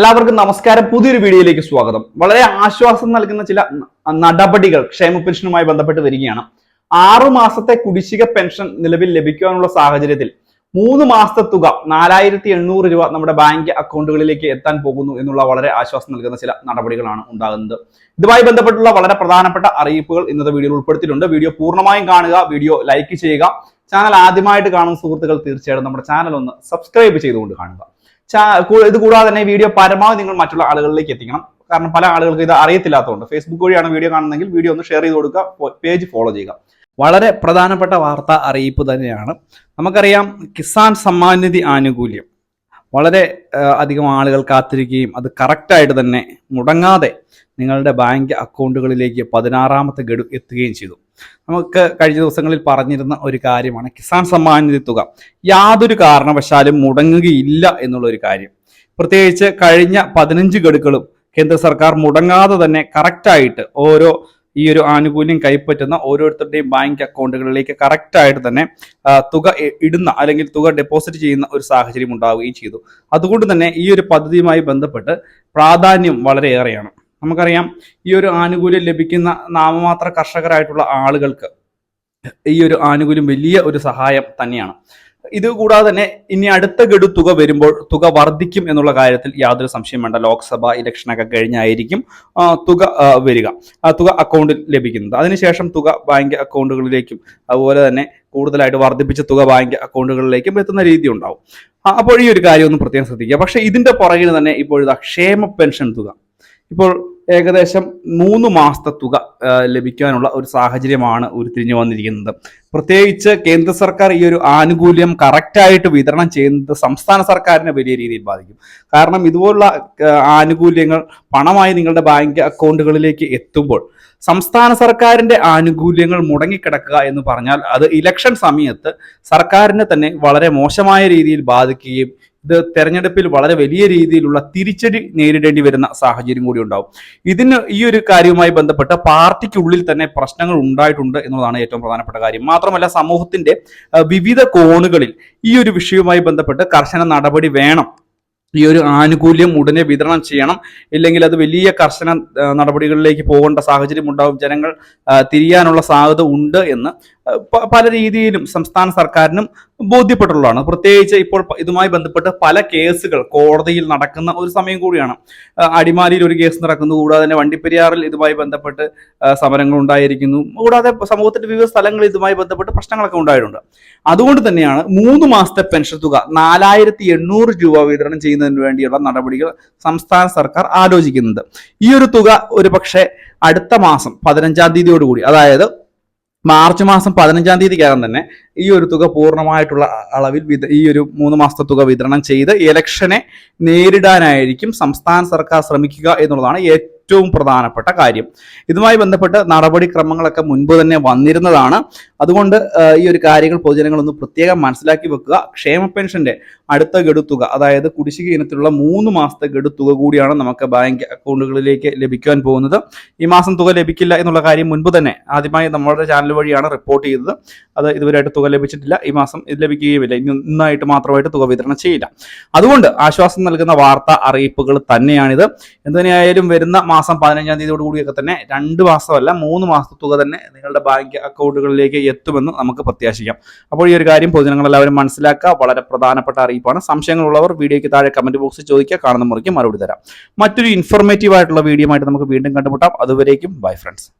എല്ലാവർക്കും നമസ്കാരം. പുതിയൊരു വീഡിയോയിലേക്ക് സ്വാഗതം. വളരെ ആശ്വാസം നൽകുന്ന ചില നടപടികൾ ക്ഷേമ പെൻഷനുമായി ബന്ധപ്പെട്ട് വരികയാണ്. ആറു മാസത്തെ കുടിശ്ശിക പെൻഷൻ നിലവിൽ ലഭിക്കാനുള്ള സാഹചര്യത്തിൽ മൂന്ന് മാസത്തെ തുക നാലായിരത്തി എണ്ണൂറ് രൂപ നമ്മുടെ ബാങ്ക് അക്കൗണ്ടുകളിലേക്ക് എത്താൻ പോകുന്നു എന്നുള്ള വളരെ ആശ്വാസം നൽകുന്ന ചില നടപടികളാണ് ഉണ്ടാകുന്നത്. ഇതുമായി ബന്ധപ്പെട്ടുള്ള വളരെ പ്രധാനപ്പെട്ട അറിയിപ്പുകൾ ഇന്നത്തെ വീഡിയോയിൽ ഉൾപ്പെടുത്തിയിട്ടുണ്ട്. വീഡിയോ പൂർണമായും കാണുക വീഡിയോ ലൈക്ക് ചെയ്യുക. ചാനൽ ആദ്യമായിട്ട് കാണുന്ന സുഹൃത്തുക്കൾ തീർച്ചയായിട്ടും നമ്മുടെ ചാനൽ ഒന്ന് സബ്സ്ക്രൈബ് ചെയ്തുകൊണ്ട് കാണുക. ഇത് കൂടാതെ തന്നെ വീഡിയോ പരമാവധി നിങ്ങൾ മറ്റുള്ള ആളുകളിലേക്ക് എത്തിക്കണം. കാരണം പല ആളുകൾക്ക് ഇത് അറിയത്തില്ലാത്തതുകൊണ്ട്. ഫേസ്ബുക്ക് വഴിയാണ് വീഡിയോ കാണുന്നതെങ്കിൽ വീഡിയോ ഒന്ന് ഷെയർ ചെയ്ത് കൊടുക്കുക പേജ് ഫോളോ ചെയ്യുക. വളരെ പ്രധാനപ്പെട്ട വാർത്ത അറിയിപ്പ് തന്നെയാണ്. നമുക്കറിയാം കിസാൻ സമ്മാൻ നിധി ആനുകൂല്യം. വളരെ അധികം ആളുകൾ കാത്തിരിക്കുകയും അത് കറക്റ്റായിട്ട് തന്നെ മുടങ്ങാതെ നിങ്ങളുടെ ബാങ്ക് അക്കൗണ്ടുകളിലേക്ക് പതിനാറാമത്തെ ഗഡു എത്തുകയും ചെയ്തു. നമുക്ക് കഴിഞ്ഞ ദിവസങ്ങളിൽ പറഞ്ഞിരുന്ന ഒരു കാര്യമാണ് കിസാൻ സമ്മാൻ നിധി തുക. യാതൊരു കാരണവശാലും മുടങ്ങുകയില്ല എന്നുള്ള ഒരു കാര്യം. പ്രത്യേകിച്ച് കഴിഞ്ഞ പതിനഞ്ച് ഗഡുക്കളും കേന്ദ്ര സർക്കാർ മുടങ്ങാതെ തന്നെ കറക്റ്റായിട്ട് ഓരോ ഈ ഒരു ആനുകൂല്യം കൈപ്പറ്റുന്ന ഓരോരുത്തരുടെയും ബാങ്ക് അക്കൗണ്ടുകളിലേക്ക് കറക്റ്റായിട്ട് തന്നെ തുക ഇടുന്ന അല്ലെങ്കിൽ തുക ഡെപ്പോസിറ്റ് ചെയ്യുന്ന ഒരു സാഹചര്യം ഉണ്ടാവുകയും ചെയ്തു. അതുകൊണ്ട് തന്നെ ഈ ഒരു പദ്ധതിയുമായി ബന്ധപ്പെട്ട് പ്രാധാന്യം വളരെയേറെയാണ്. നമുക്കറിയാം ഈ ഒരു ആനുകൂല്യം ലഭിക്കുന്ന നാമമാത്ര കർഷകരായിട്ടുള്ള ആളുകൾക്ക് ഈ ഒരു ആനുകൂല്യം വലിയ ഒരു സഹായം തന്നെയാണ്. ഇത് കൂടാതെ തന്നെ ഇനി അടുത്ത ഗഡു തുക വരുമ്പോൾ തുക വർദ്ധിക്കും എന്നുള്ള കാര്യത്തിൽ യാതൊരു സംശയം വേണ്ട. ലോക്സഭ ഇലക്ഷനൊക്കെ കഴിഞ്ഞായിരിക്കും തുക വരിക. ആ തുക അക്കൗണ്ടിൽ ലഭിക്കുന്നത്. അതിനുശേഷം തുക ബാങ്ക് അക്കൗണ്ടുകളിലേക്കും അതുപോലെ തന്നെ കൂടുതലായിട്ട് വർദ്ധിപ്പിച്ച തുക ബാങ്ക് അക്കൗണ്ടുകളിലേക്കും എത്തുന്ന രീതി ഉണ്ടാവും. അപ്പോൾ ഈ ഒരു കാര്യം ഒന്ന് പ്രത്യേകം ശ്രദ്ധിക്കുക. പക്ഷേ ഇതിന്റെ പുറകിൽ തന്നെ ഇപ്പോഴിതാ ക്ഷേമ പെൻഷൻ തുക. ഇപ്പോൾ ഏകദേശം മൂന്ന് മാസത്തെ തുക ലഭിക്കാനുള്ള ഒരു സാഹചര്യമാണ് ഉരുത്തിരിഞ്ഞു വന്നിരിക്കുന്നത്. പ്രത്യേകിച്ച് കേന്ദ്ര സർക്കാർ ഈ ഒരു ആനുകൂല്യം കറക്റ്റായിട്ട് വിതരണം ചെയ്യുന്നത് സംസ്ഥാന സർക്കാരിനെ വലിയ രീതിയിൽ ബാധിക്കും. കാരണം ഇതുപോലുള്ള ആനുകൂല്യങ്ങൾ പണമായി നിങ്ങളുടെ ബാങ്ക് അക്കൗണ്ടുകളിലേക്ക് എത്തുമ്പോൾ സംസ്ഥാന സർക്കാരിന്റെ ആനുകൂല്യങ്ങൾ മുടങ്ങിക്കിടക്കുക എന്ന് പറഞ്ഞാൽ അത് ഇലക്ഷൻ സമയത്ത് സർക്കാരിനെ തന്നെ വളരെ മോശമായ രീതിയിൽ ബാധിക്കുകയും ഇത് തെരഞ്ഞെടുപ്പിൽ വളരെ വലിയ രീതിയിലുള്ള തിരിച്ചടി നേരിടേണ്ടി വരുന്ന സാഹചര്യം കൂടി ഉണ്ടാവും. ഇതിന് ഈ ഒരു കാര്യവുമായി ബന്ധപ്പെട്ട് പാർട്ടിക്കുള്ളിൽ തന്നെ പ്രശ്നങ്ങൾ ഉണ്ടായിട്ടുണ്ട് എന്നുള്ളതാണ് ഏറ്റവും പ്രധാനപ്പെട്ട കാര്യം. മാത്രമല്ല സമൂഹത്തിന്റെ വിവിധ കോണുകളിൽ ഈ ഒരു വിഷയവുമായി ബന്ധപ്പെട്ട് കർശന നടപടി വേണം. ഈ ഒരു ആനുകൂല്യം ഉടനെ വിതരണം ചെയ്യണം. ഇല്ലെങ്കിൽ അത് വലിയ കർശന നടപടികളിലേക്ക് പോകേണ്ട സാഹചര്യം ഉണ്ടാവും. ജനങ്ങൾ തിരിയാനുള്ള സാധ്യത ഉണ്ട് എന്ന് പല രീതിയിലും സംസ്ഥാന സർക്കാരിനും ബോധ്യപ്പെട്ടുള്ളതാണ്. പ്രത്യേകിച്ച് ഇപ്പോൾ ഇതുമായി ബന്ധപ്പെട്ട് പല കേസുകൾ കോടതിയിൽ നടക്കുന്ന ഒരു സമയം കൂടിയാണ്. അടിമാലിയിൽ ഒരു കേസ് നടക്കുന്നു. കൂടാതെ തന്നെ വണ്ടിപ്പെരിയാറിൽ ഇതുമായി ബന്ധപ്പെട്ട് സമരങ്ങൾ ഉണ്ടായിരിക്കുന്നു. കൂടാതെ സമൂഹത്തിന്റെ വിവിധ സ്ഥലങ്ങളിൽ ഇതുമായി ബന്ധപ്പെട്ട് പ്രശ്നങ്ങളൊക്കെ ഉണ്ടായിട്ടുണ്ട്. അതുകൊണ്ട് തന്നെയാണ് മൂന്ന് മാസത്തെ പെൻഷൻ തുക നാലായിരത്തി എണ്ണൂറ് രൂപ വിതരണം ചെയ്യുന്നതിന് വേണ്ടിയുള്ള നടപടികൾ സംസ്ഥാന സർക്കാർ ആലോചിക്കുന്നത് ഈ ഒരു തുക ഒരു പക്ഷേ അടുത്ത മാസം പതിനഞ്ചാം തീയതിയോടുകൂടി അതായത് മാർച്ച് മാസം പതിനഞ്ചാം തീയതിക്കകം തന്നെ ഈ ഒരു തുക പൂർണമായിട്ടുള്ള അളവിൽ ഈ ഒരു മൂന്ന് മാസത്തെ തുക വിതരണം ചെയ്ത് ഇലക്ഷനെ നേരിടാനായിരിക്കും സംസ്ഥാന സർക്കാർ ശ്രമിക്കുക എന്നുള്ളതാണ് ഏറ്റവും പ്രധാനപ്പെട്ട കാര്യം. ഇതുമായി ബന്ധപ്പെട്ട് നടപടിക്രമങ്ങളൊക്കെ മുൻപ് തന്നെ വന്നിരുന്നതാണ്. അതുകൊണ്ട് ഈ ഒരു കാര്യങ്ങൾ പൊതുജനങ്ങളൊന്ന് പ്രത്യേകം മനസ്സിലാക്കി വെക്കുക. ക്ഷേമ പെൻഷന്റെ അടുത്ത ഗഡുത്തുക അതായത് കുടിശ്ശിക ഇനത്തിലുള്ള മൂന്ന് മാസത്തെ ഗഡുത്തുക കൂടിയാണ് നമുക്ക് ബാങ്ക് അക്കൗണ്ടുകളിലേക്ക് ലഭിക്കാൻ പോകുന്നത്. ഈ മാസം തുക ലഭിക്കില്ല എന്നുള്ള കാര്യം മുൻപ് തന്നെ ആദ്യമായി നമ്മുടെ ചാനൽ വഴിയാണ് റിപ്പോർട്ട് ചെയ്തത്. അത് ഇതുവരെയായിട്ട് തുക ലഭിച്ചിട്ടില്ല. ഈ മാസം ഇത് ലഭിക്കുകയുമില്ല. ഇനി ഇന്നായിട്ട് മാത്രമായിട്ട് തുക വിതരണം ചെയ്യില്ല. അതുകൊണ്ട് ആശ്വാസം നൽകുന്ന വാർത്താ അറിയിപ്പുകൾ തന്നെയാണിത്. എന്തുതന്നെയായാലും വരുന്ന മാസം പതിനഞ്ചാം തീയതിയോടുകൂടിയൊക്കെ തന്നെ രണ്ട് മാസമല്ല മൂന്ന് മാസത്തെ തുക തന്നെ നിങ്ങളുടെ ബാങ്ക് അക്കൗണ്ടുകളിലേക്ക് എത്തുമെന്ന് നമുക്ക് പ്രത്യാശിക്കാം. അപ്പോൾ ഈ ഒരു കാര്യം പൊതുജനങ്ങൾ എല്ലാവരും മനസ്സിലാക്കുക. വളരെ പ്രധാനപ്പെട്ട അറിയിപ്പാണ്. സംശയങ്ങളുള്ളവർ വീഡിയോയ്ക്ക് താഴെ കമന്റ് ബോക്സിൽ ചോദിക്കുക. കാണുന്ന മുറിക്ക് മറുപടി തരാം. മറ്റൊരു ഇൻഫോർമേറ്റീവ് ആയിട്ടുള്ള വീഡിയോ ആയിട്ട് നമുക്ക് വീണ്ടും കണ്ടുമുട്ടാം. അതുവരേക്കും ബൈ ഫ്രണ്ട്സ്